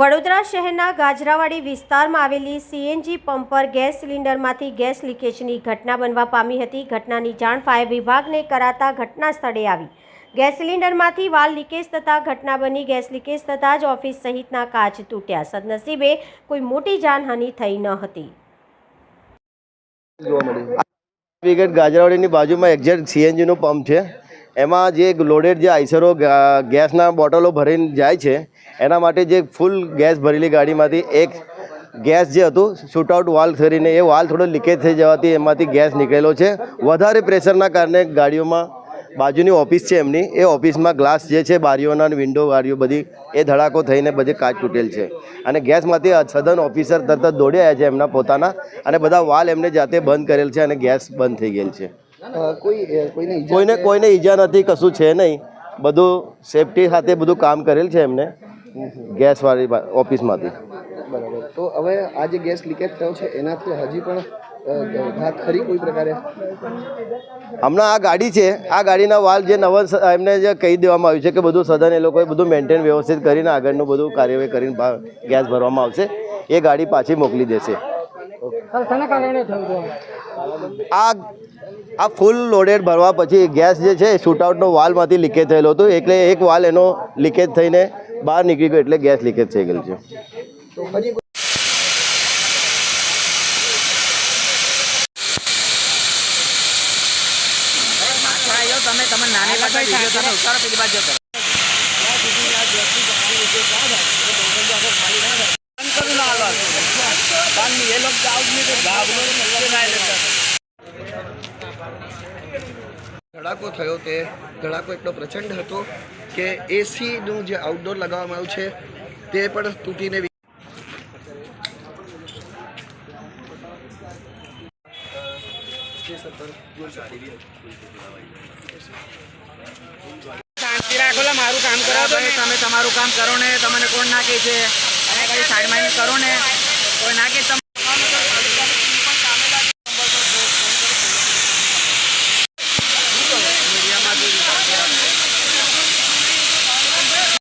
વડોદરા શહેરના ગાજરાવાડી વિસ્તારમાં આવેલી સીએનજી પંપ પર ગેસ સિલિન્ડરમાંથી ગેસ લીકેજની ઘટના બનવા પામી હતી. ઘટનાની જાણ ફાયર વિભાગને કરાતા ઘટના સ્થળે આવી. ગેસ સિલિન્ડરમાંથી વાલ લીકેજ થતાં ઘટના બની. ગેસ લીકેજ થતાં જ ઓફિસ સહિતના કાચ તૂટ્યા. સદનસીબે કોઈ મોટી જાનહાનિ થઈ ન હતી. વિગત ગાજરાવાડીની બાજુમાં એક્ઝેક્ટ સીએનજીનો પંપ છે એમાં જે લોડેડ જે આઈસરો ગેસના બોટલો ભરીને જાય છે, એના માટે જે ફૂલ ગેસ ભરેલી ગાડીમાંથી એક ગેસ જે હતું, શૂટઆઉટ વાલ કરીને એ વાલ થોડો લીકેજ થઈ જવાથી એમાંથી ગેસ નીકળેલો છે. વધારે પ્રેશરના કારણે ગાડીઓમાં બાજુની ઓફિસ છે એમની, એ ઓફિસમાં ગ્લાસ જે છે, બારીઓના વિન્ડો બારીઓ બધી, એ ધડાકો થઈને બધી કાચ તૂટેલ છે. અને ગેસમાંથી સદન ઓફિસર તરત દોડી આવ્યા છે એમના પોતાના, અને બધા વાલ એમને જાતે બંધ કરેલ છે અને ગેસ બંધ થઈ ગયેલ છે. કોઈ કોઈને કોઈને કોઈને ઈજા નથી કશું છે નહીં. બધું સેફટી સાથે બધું કામ કરેલ છે એમને ગેસવાળી ઓફિસમાંથી. બરાબર. તો હવે આ જે ગેસ લીકેજ થયો છે એનાથી હજી પણ ઘાત ખરી કોઈ પ્રકારે? હમણાં આ ગાડી છે આ ગાડીના વાલ જે નવા એમને જે કહી દેવામાં આવ્યું છે કે બધું સદન એ લોકોએ બધું મેન્ટેન વ્યવસ્થિત કરીને આગળનું બધું કાર્યવાહી કરીને ગેસ ભરવામાં આવશે. એ ગાડી પાછી મોકલી દેશે. આ આ ફૂલ લોડેડ ભરવા પછી ગેસ જે છે શૂટઆઉટનો વાલમાંથી લીકેજ થયેલો હતો. એટલે એક વાલ એનો લીકેજ થઈને બહાર નીકળી ગયો એટલે ગેસ લીકેજ થઈ ગયેલું છે. તમે નાની પાસે ઉતારો પેલી બાજુ ધડાકો થયો તે. ધડાકો એટલો પ્રચંડ હતો કે એસીનું જે આઉટડોર લગાવવામાં આવ્યું છે તે પણ તૂટીને શાંતિ રાખો મારું કામ કરો તમે. તમે તમારું કામ કરો ને તમને કોણ નાખે છે? અને કઈ સાઈડમાં કરો ને. કોઈ નાખે તમે